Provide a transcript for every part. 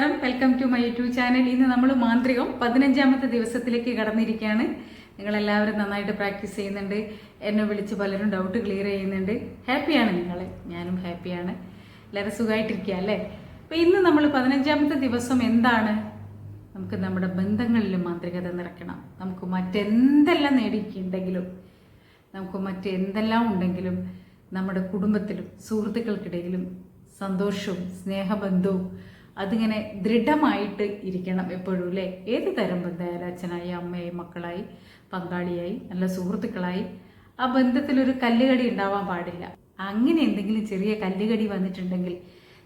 നമസ്കാരം. Welcome to my YouTube channel ഇന്ന് നമ്മൾ മാന്ത്രികം പതിനഞ്ചാമത്തെ ദിവസത്തിലേക്ക് കടന്നിരിക്കുകയാണ്. നിങ്ങളെല്ലാവരും നന്നായിട്ട് പ്രാക്ടീസ് ചെയ്യുന്നുണ്ട്. എന്നെ വിളിച്ച് പലരും ഡൗട്ട് ക്ലിയർ ചെയ്യുന്നുണ്ട്. ഹാപ്പിയാണ് നിങ്ങൾ ഞാനും ഹാപ്പിയാണ് എല്ലാവരും സുഖമായിട്ടിരിക്കുക അല്ലേ? അപ്പോൾ ഇന്ന് നമ്മൾ പതിനഞ്ചാമത്തെ ദിവസം എന്താണ്? നമുക്ക് നമ്മുടെ ബന്ധങ്ങളിൽ മാന്ത്രികത നിറയ്ക്കണം. നമുക്ക് മറ്റെന്തെല്ലാം നേടിയിട്ടുണ്ടെങ്കിലും നമുക്ക് മറ്റെന്തെല്ലാം ഉണ്ടെങ്കിലും നമ്മുടെ കുടുംബത്തിലും സുഹൃത്തുക്കൾക്കിടയിലും സന്തോഷവും സ്നേഹബന്ധവും അതിങ്ങനെ ദൃഢമായിട്ട് ഇരിക്കണം എപ്പോഴും അല്ലേ ഏത് തരം ബന്ധമായാലും അച്ഛനായി അമ്മയായി മക്കളായി പങ്കാളിയായി നല്ല സുഹൃത്തുക്കളായി. ആ ബന്ധത്തിലൊരു കല്ലുകടി ഉണ്ടാവാൻ പാടില്ല. അങ്ങനെ എന്തെങ്കിലും ചെറിയ കല്ലുകടി വന്നിട്ടുണ്ടെങ്കിൽ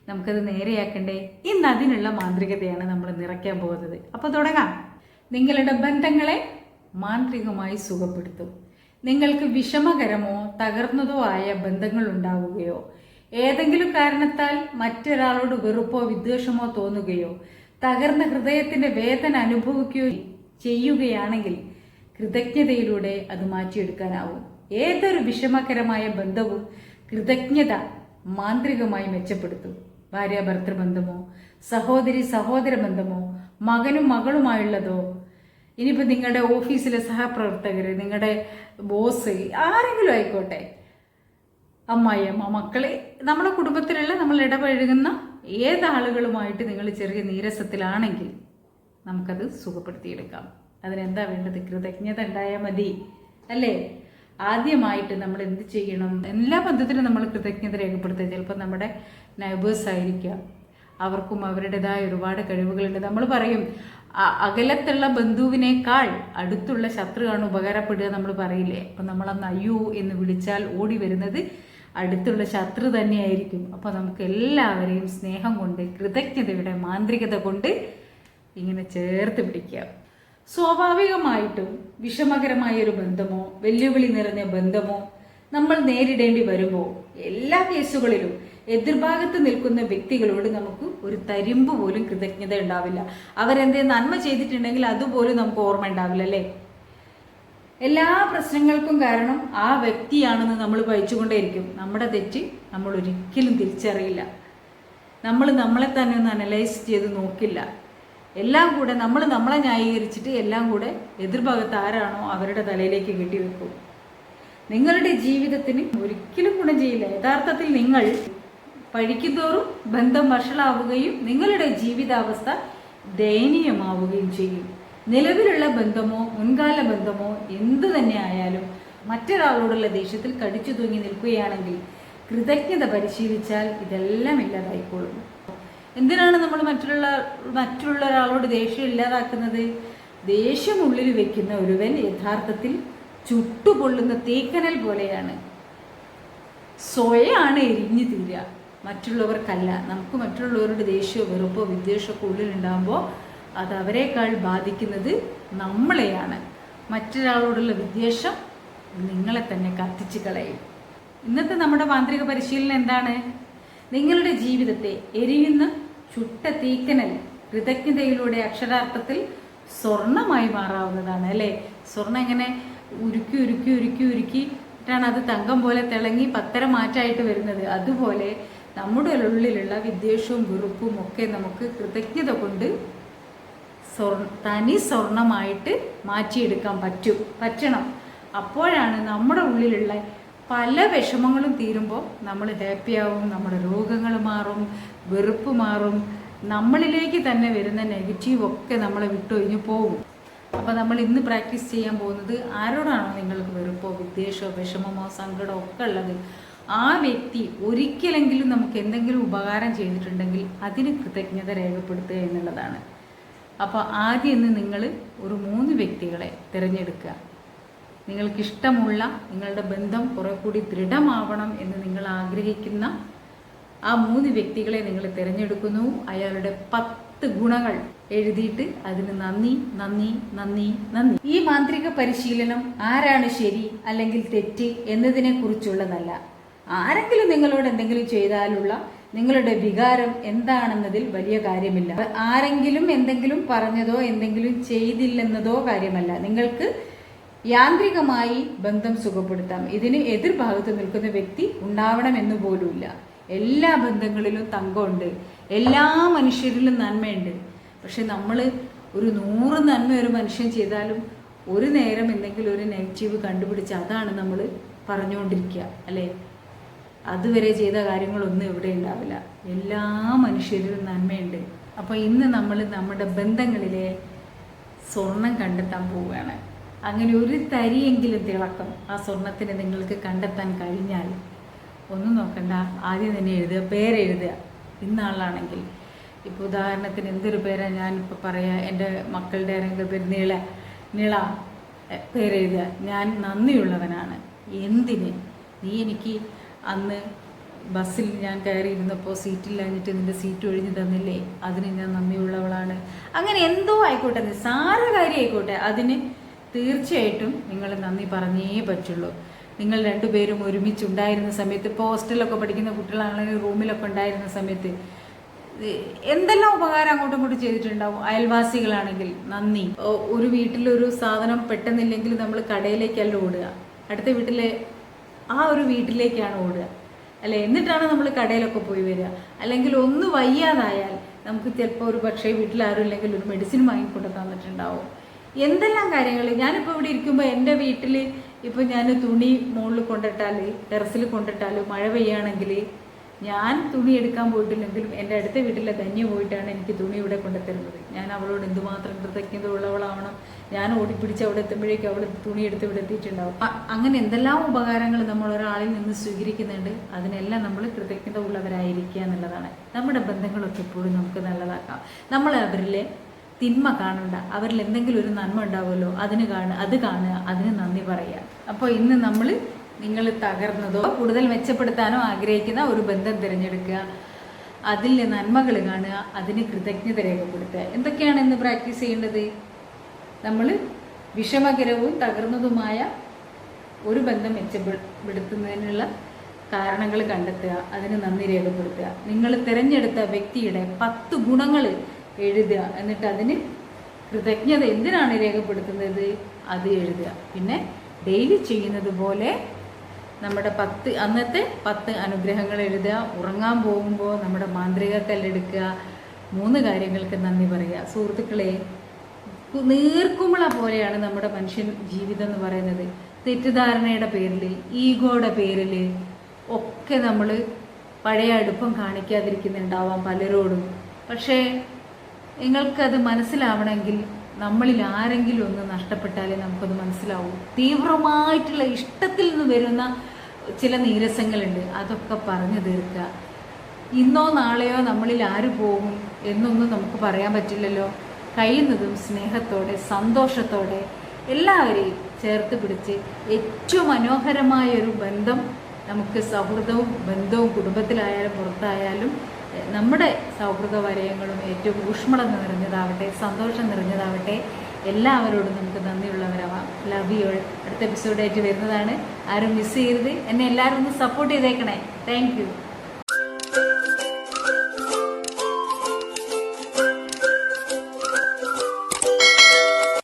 നമുക്കത് നേരെയാക്കണ്ടേ? ഇന്ന് അതിനുള്ള മാന്ത്രികതയാണ് നമ്മൾ നിറയ്ക്കാൻ പോകുന്നത്. അപ്പോൾ തുടങ്ങാം. നിങ്ങളുടെ ബന്ധങ്ങളെ മാന്ത്രികമായി സുഖപ്പെടുത്തും. നിങ്ങൾക്ക് വിഷമകരമോ തകർന്നതോ ആയ ബന്ധങ്ങൾ ഉണ്ടാവുകയോ ഏതെങ്കിലും കാരണത്താൽ മറ്റൊരാളോട് വെറുപ്പോ വിദ്വേഷമോ തോന്നുകയോ തകർന്ന ഹൃദയത്തിന്റെ വേദന അനുഭവിക്കുകയോ ചെയ്യുകയാണെങ്കിൽ കൃതജ്ഞതയിലൂടെ അത് മാറ്റിയെടുക്കാനാവും. ഏതൊരു വിഷമകരമായ ബന്ധവും കൃതജ്ഞത മാന്ത്രികമായി മെച്ചപ്പെടുത്തും. ഭാര്യ ഭർത്തൃബന്ധമോ സഹോദരി സഹോദര ബന്ധമോ മകനും മകളുമായുള്ളതോ ഇനിയിപ്പോൾ നിങ്ങളുടെ ഓഫീസിലെ സഹപ്രവർത്തകർ നിങ്ങളുടെ ബോസ് ആരെങ്കിലും ആയിക്കോട്ടെ അമ്മായിയമ്മ മക്കളെ നമ്മുടെ കുടുംബത്തിലുള്ള നമ്മൾ ഇടപഴകുന്ന ഏതാളുകളുമായിട്ട് നിങ്ങൾ ചെറിയ നീരസത്തിലാണെങ്കിൽ നമുക്കത് സുഖപ്പെടുത്തിയെടുക്കാം. അതിനെന്താ വേണ്ടത്? കൃതജ്ഞത ഉണ്ടായാൽ മതി. അല്ലേ? ആദ്യമായിട്ട് നമ്മൾ എന്ത് ചെയ്യണം? എല്ലാ ബന്ധത്തിലും നമ്മൾ കൃതജ്ഞത രേഖപ്പെടുത്തുക. ചിലപ്പോൾ നമ്മുടെ നൈബേഴ്സ് ആയിരിക്കാം. അവർക്കും അവരുടേതായ ഒരുപാട് കഴിവുകളുണ്ട്. നമ്മൾ പറയും അകലത്തുള്ള ബന്ധുവിനേക്കാൾ അടുത്തുള്ള ശത്രുവാണ് ഉപകാരപ്പെടുക നമ്മൾ പറയില്ലേ? അപ്പം നമ്മളന്ന് അയ്യോ എന്ന് വിളിച്ചാൽ ഓടി വരുന്നത് അടുത്തുള്ള ശത്രു തന്നെയായിരിക്കും. അപ്പോൾ നമുക്ക് എല്ലാവരെയും സ്നേഹം കൊണ്ട് കൃതജ്ഞതയുടെ മാന്ത്രികത കൊണ്ട് ഇങ്ങനെ ചേർത്ത് പിടിക്കുക. സ്വാഭാവികമായിട്ടും വിഷമകരമായ ഒരു ബന്ധമോ വെല്ലുവിളി നിറഞ്ഞ ബന്ധമോ നമ്മൾ നേരിടേണ്ടി വരുമ്പോൾ എല്ലാ കേസുകളിലും എതിർഭാഗത്ത് നിൽക്കുന്ന വ്യക്തികളോട് നമുക്ക് ഒരു തരിമ്പ് പോലും കൃതജ്ഞത ഉണ്ടാവില്ല. അവരെന്തേ നന്മ ചെയ്തിട്ടുണ്ടെങ്കിൽ അതുപോലും നമുക്ക് ഓർമ്മ ഉണ്ടാവില്ല അല്ലേ? എല്ലാ പ്രശ്നങ്ങൾക്കും കാരണം ആ വ്യക്തിയാണെന്ന് നമ്മൾ വഹിച്ചുകൊണ്ടേയിരിക്കും നമ്മുടെ തെറ്റ് നമ്മൾ ഒരിക്കലും തിരിച്ചറിയില്ല. നമ്മൾ നമ്മളെ തന്നെ ഒന്ന് അനലൈസ് ചെയ്ത് നോക്കില്ല. എല്ലാം കൂടെ നമ്മൾ നമ്മളെ ന്യായീകരിച്ചിട്ട് എല്ലാം കൂടെ എതിർഭാഗത്ത് ആരാണോ അവരുടെ തലയിലേക്ക് കെട്ടിവെക്കും. നിങ്ങളുടെ ജീവിതത്തിന് ഒരിക്കലും ഗുണം ചെയ്യില്ല. യഥാർത്ഥത്തിൽ നിങ്ങൾ പഴിക്കുന്തോറും ബന്ധം വഷളാവുകയും നിങ്ങളുടെ ജീവിതാവസ്ഥ ദയനീയമാവുകയും ചെയ്യും. നിലവിലുള്ള ബന്ധമോ മുൻകാല ബന്ധമോ എന്തു തന്നെ ആയാലും മറ്റൊരാളോടുള്ള ദേഷ്യത്തിൽ കടിച്ചു തൂങ്ങി നിൽക്കുകയാണെങ്കിൽ കൃതജ്ഞത പരിശീലിച്ചാൽ ഇതെല്ലാം ഇല്ലാതായിക്കോളും. എന്തിനാണ് നമ്മൾ മറ്റുള്ള മറ്റുള്ള ഒരാളോട് ദേഷ്യം ഇല്ലാതാക്കുന്നത്? ദേഷ്യം ഉള്ളിൽ വെക്കുന്ന ഒരുവൻ യഥാർത്ഥത്തിൽ ചുട്ടുപൊള്ളുന്ന തേക്കനൽ പോലെയാണ്. സ്വയാണ് എരിഞ്ഞു തീരുക. മറ്റുള്ളവർക്കല്ല. നമുക്ക് മറ്റുള്ളവരുടെ ദേഷ്യമോ വെറുപ്പോ വിദ്വേഷമൊക്കെ ഉള്ളിലുണ്ടാകുമ്പോൾ അത് അവരെക്കാൾ ബാധിക്കുന്നത് നമ്മളെയാണ്. മറ്റൊരാളോടുള്ള വിദ്വേഷം നിങ്ങളെ തന്നെ കത്തിച്ച് കളയും. ഇന്നത്തെ നമ്മുടെ മാന്ത്രിക പരിശീലനം എന്താണ്? നിങ്ങളുടെ ജീവിതത്തെ എരിയുന്ന ചുട്ട തീക്കനൽ കൃതജ്ഞതയിലൂടെ അക്ഷരാർത്ഥത്തിൽ സ്വർണമായി മാറാവുന്നതാണ് അല്ലേ? സ്വർണം എങ്ങനെ ഉരുക്കി ഉരുക്കി ഉരുക്കി ഉരുക്കിയിട്ടാണ് അത് തങ്കം പോലെ തിളങ്ങി പത്തര മാറ്റായിട്ട് വരുന്നത്. അതുപോലെ നമ്മുടെ ഉള്ളിലുള്ള വിദ്വേഷവും വെറുപ്പും ഒക്കെ നമുക്ക് കൃതജ്ഞത കൊണ്ട് സ്വർണ തനി സ്വർണമായിട്ട് മാറ്റിയെടുക്കാൻ പറ്റും പറ്റണം. അപ്പോഴാണ് നമ്മുടെ ഉള്ളിലുള്ള പല വിഷമങ്ങളും തീരുമ്പോൾ നമ്മൾ ഹാപ്പിയാവും നമ്മുടെ രോഗങ്ങൾ മാറും വെറുപ്പ് മാറും. നമ്മളിലേക്ക് തന്നെ വരുന്ന നെഗറ്റീവ് ഒക്കെ നമ്മളെ വിട്ടൊഴിഞ്ഞു പോകും. അപ്പോൾ നമ്മൾ ഇന്ന് പ്രാക്ടീസ് ചെയ്യാൻ പോകുന്നത് ആരോടാണോ നിങ്ങൾക്ക് വെറുപ്പോ വിദ്വേഷമോ വിഷമമോ സങ്കടമോ ഒക്കെ ഉള്ളത്? ആ വ്യക്തി ഒരിക്കലെങ്കിലും നമുക്ക് എന്തെങ്കിലും ഉപകാരം ചെയ്തിട്ടുണ്ടെങ്കിൽ അതിന് കൃതജ്ഞത രേഖപ്പെടുത്തുക എന്നുള്ളതാണ്. അപ്പോൾ ആദ്യം ഇന്ന് നിങ്ങൾ ഒരു മൂന്ന് വ്യക്തികളെ തിരഞ്ഞെടുക്കുക. നിങ്ങൾക്കിഷ്ടമുള്ള നിങ്ങളുടെ ബന്ധം കുറെ കൂടി ദൃഢമാവണം എന്ന് നിങ്ങൾ ആഗ്രഹിക്കുന്ന ആ മൂന്ന് വ്യക്തികളെ നിങ്ങൾ തിരഞ്ഞെടുക്കുന്നു. അയാളുടെ പത്ത് ഗുണങ്ങൾ എഴുതിയിട്ട് അതിന് നന്ദി നന്ദി നന്ദി നന്ദി. ഈ മാന്ത്രിക പരിശീലനം ആരാണ് ശരി അല്ലെങ്കിൽ തെറ്റ് എന്നതിനെ കുറിച്ചുള്ളതല്ല ആരെങ്കിലും നിങ്ങളോട് എന്തെങ്കിലും ചെയ്താലുള്ള നിങ്ങളുടെ വികാരം എന്താണെന്നതിൽ വലിയ കാര്യമില്ല. ആരെങ്കിലും എന്തെങ്കിലും പറഞ്ഞതോ എന്തെങ്കിലും ചെയ്തില്ലെന്നതോ കാര്യമല്ല. നിങ്ങൾക്ക് യാന്ത്രികമായി ബന്ധം സുഖപ്പെടുത്താം. ഇതിന് എതിർഭാഗത്ത് നിൽക്കുന്ന വ്യക്തി ഉണ്ടാവണമെന്ന് പോലുമില്ല. എല്ലാ ബന്ധങ്ങളിലും തങ്കമുണ്ട്. എല്ലാ മനുഷ്യരിലും നന്മയുണ്ട്. പക്ഷെ നമ്മൾ ഒരു നൂറ് നന്മ ഒരു മനുഷ്യൻ ചെയ്താലും ഒരു നേരം എന്തെങ്കിലും ഒരു നെഗറ്റീവ് കണ്ടുപിടിച്ച് അതാണ് നമ്മൾ പറഞ്ഞുകൊണ്ടിരിക്കുക അല്ലേ? അതുവരെ ചെയ്ത കാര്യങ്ങളൊന്നും ഇവിടെ ഉണ്ടാവില്ല. എല്ലാ മനുഷ്യരിലും നന്മയുണ്ട്. അപ്പോൾ ഇന്ന് നമ്മൾ നമ്മുടെ ബന്ധങ്ങളിലെ സ്വർണം കണ്ടെത്താൻ പോവുകയാണ്. അങ്ങനെ ഒരു തരിയെങ്കിലും തിളക്കം ആ സ്വർണത്തിന് നിങ്ങൾക്ക് കണ്ടെത്താൻ കഴിഞ്ഞാൽ ഒന്നും നോക്കണ്ട. ആദ്യം തന്നെ എഴുതുക പേരെഴുതുക ഇന്നാളാണെങ്കിൽ. ഇപ്പോൾ ഉദാഹരണത്തിന് എന്തൊരു പേരാ? ഞാനിപ്പോൾ പറയുക എന്റെ മക്കളുടെ ആരെങ്കിലും പേര് നീള. നിള പേരെഴുതുക ഞാൻ നന്ദിയുള്ളവനാണ്. എന്തിന്? നീ എനിക്ക് അന്ന് ബസ്സിൽ ഞാൻ കയറിയിരുന്നപ്പോൾ സീറ്റില്ലാഞ്ഞിട്ട് നിന്റെ സീറ്റ് ഒഴിഞ്ഞു തന്നില്ലേ? അതിന് ഞാൻ നന്ദിയുള്ളവളാണ്. അങ്ങനെ എന്തോ ആയിക്കോട്ടെ നിസ്സാര കാര്യം ആയിക്കോട്ടെ അതിന് തീർച്ചയായിട്ടും നിങ്ങൾ നന്ദി പറഞ്ഞേ പറ്റുള്ളൂ. നിങ്ങൾ രണ്ടുപേരും ഒരുമിച്ചുണ്ടായിരുന്ന സമയത്ത് ഇപ്പോൾ ഹോസ്റ്റലിലൊക്കെ പഠിക്കുന്ന കുട്ടികളാണെങ്കിൽ റൂമിലൊക്കെ ഉണ്ടായിരുന്ന സമയത്ത് എന്തെല്ലാം ഉപകാരം അങ്ങോട്ടും ഇങ്ങോട്ടും ചെയ്തിട്ടുണ്ടാവും? അയൽവാസികളാണെങ്കിൽ നന്ദി. ഒരു വീട്ടിലൊരു സാധനം പെട്ടെന്നില്ലെങ്കിൽ നമ്മൾ കടയിലേക്കല്ല ഓടുക. അടുത്ത വീട്ടിലെ ആ ഒരു വീട്ടിലേക്കാണ് ഓടുക. അല്ലെ? എന്നിട്ടാണ് നമ്മൾ കടയിലൊക്കെ പോയി വരിക. അല്ലെങ്കിൽ ഒന്ന് വയ്യാതായാൽ നമുക്ക് ചിലപ്പോൾ ഒരു പക്ഷേ വീട്ടിൽ ആരും ഇല്ലെങ്കിൽ ഒരു മെഡിസിൻ വാങ്ങിക്കൊണ്ട് തന്നിട്ടുണ്ടാവും. എന്തെല്ലാം കാര്യങ്ങൾ ഞാനിപ്പോൾ ഇവിടെ ഇരിക്കുമ്പോൾ എന്റെ വീട്ടിൽ ഇപ്പോൾ ഞാൻ തുണി മുകളിൽ കൊണ്ടിട്ടാൽ ടെറസിൽ കൊണ്ടിട്ടാൽ മഴ പെയ്യുകയാണെങ്കിൽ ഞാൻ തുണി എടുക്കാൻ പോയിട്ടില്ലെങ്കിലും എന്റെ അടുത്ത വീട്ടിലെ ധന്യ പോയിട്ടാണ് എനിക്ക് തുണി ഇവിടെ കൊണ്ടുത്തരുന്നത്. ഞാൻ അവളോട് എന്തുമാത്രം കൃതജ്ഞത ഉള്ളവളാവണം ഞാൻ ഓടിപ്പിടിച്ച് അവിടെ എത്തുമ്പോഴേക്കും അവൾ തുണി എടുത്ത് ഇവിടെ എത്തിയിട്ടുണ്ടാവും. അങ്ങനെ എന്തെല്ലാം ഉപകാരങ്ങൾ നമ്മൾ ഒരാളിൽ നിന്ന് സ്വീകരിക്കുന്നുണ്ട് അതിനെല്ലാം നമ്മൾ കൃതജ്ഞത ഉള്ളവരായിരിക്കുക എന്നുള്ളതാണ്. നമ്മുടെ ബന്ധങ്ങളൊക്കെ എപ്പോഴും നമുക്ക് നല്ലതാക്കാം. നമ്മൾ അവരിലെ തിന്മ കാണണ്ട. അവരിൽ എന്തെങ്കിലും ഒരു നന്മ ഉണ്ടാവുമല്ലോ അതിന് കാണുക അത് കാണുക അതിന് നന്ദി പറയുക. അപ്പോൾ ഇന്ന് നമ്മൾ നിങ്ങൾ തകർന്നതോ കൂടുതൽ മെച്ചപ്പെടുത്താനോ ആഗ്രഹിക്കുന്ന ഒരു ബന്ധം തിരഞ്ഞെടുക്കുക. അതിൽ നന്മകൾ കാണുക. അതിന് കൃതജ്ഞത രേഖപ്പെടുത്തുക. എന്തൊക്കെയാണ് ഇന്ന് പ്രാക്ടീസ് ചെയ്യേണ്ടത്? നമ്മൾ വിഷമകരവും തകർന്നതുമായ ഒരു ബന്ധം മെച്ചപ്പെടുത്തുന്നതിനുള്ള കാരണങ്ങൾ കണ്ടെത്തുക. അതിന് നന്ദി രേഖപ്പെടുത്തുക. നിങ്ങൾ തിരഞ്ഞെടുത്ത വ്യക്തിയുടെ പത്ത് ഗുണങ്ങൾ എഴുതുക. എന്നിട്ട് അതിന് കൃതജ്ഞത എന്തിനാണ് രേഖപ്പെടുത്തുന്നത്? അത് എഴുതുക. പിന്നെ ഡെയിലി ചെയ്യുന്നത് പോലെ നമ്മുടെ പത്ത് അന്നത്തെ പത്ത് അനുഗ്രഹങ്ങൾ എഴുതുക ഉറങ്ങാൻ പോകുമ്പോൾ നമ്മുടെ മാന്ത്രിക കല്ലെടുക്കുക മൂന്ന് കാര്യങ്ങൾക്ക് നന്ദി പറയുക. സുഹൃത്തുക്കളെ നീർക്കുമ്പള പോലെയാണ് നമ്മുടെ മനുഷ്യൻ ജീവിതം എന്ന് പറയുന്നത്. തെറ്റിദ്ധാരണയുടെ പേരിൽ ഈഗോയുടെ പേരിൽ ഒക്കെ നമ്മൾ പഴയ അടുപ്പം കാണിക്കാതിരിക്കുന്നുണ്ടാവാം പലരോടും. പക്ഷേ നിങ്ങൾക്കത് മനസ്സിലാവണമെങ്കിൽ നമ്മളിൽ ആരെങ്കിലും ഒന്ന് നഷ്ടപ്പെട്ടാലേ നമുക്കത് മനസ്സിലാവൂ. തീവ്രമായിട്ടുള്ള ഇഷ്ടത്തിൽ നിന്ന് വരുന്ന ചില നീരസങ്ങളുണ്ട്. അതൊക്കെ പറഞ്ഞു തീർക്കുക ഇന്നോ നാളെയോ നമ്മളിൽ ആര് പോകും എന്നൊന്നും നമുക്ക് പറയാൻ പറ്റില്ലല്ലോ. കഴിയുന്നതും സ്നേഹത്തോടെ സന്തോഷത്തോടെ എല്ലാവരെയും ചേർത്ത് പിടിച്ച് ഏറ്റവും മനോഹരമായ ഒരു ബന്ധം നമുക്ക് സൗഹൃദവും ബന്ധവും കുടുംബത്തിലായാലും പുറത്തായാലും നമ്മുടെ സൗഹൃദ വലയങ്ങളും ഏറ്റവും ഊഷ്മളം നിറഞ്ഞതാവട്ടെ സന്തോഷം നിറഞ്ഞതാവട്ടെ എല്ലാവരോടും നമുക്ക് നന്ദിയുള്ളവരാവാം. ലവ് യു അടുത്ത എപ്പിസോഡായിട്ട് വരുന്നതാണ്. ആരും മിസ് ചെയ്യരുത്. എന്നെ എല്ലാവരും ഒന്ന് സപ്പോർട്ട് ചെയ്തേക്കണേ. താങ്ക്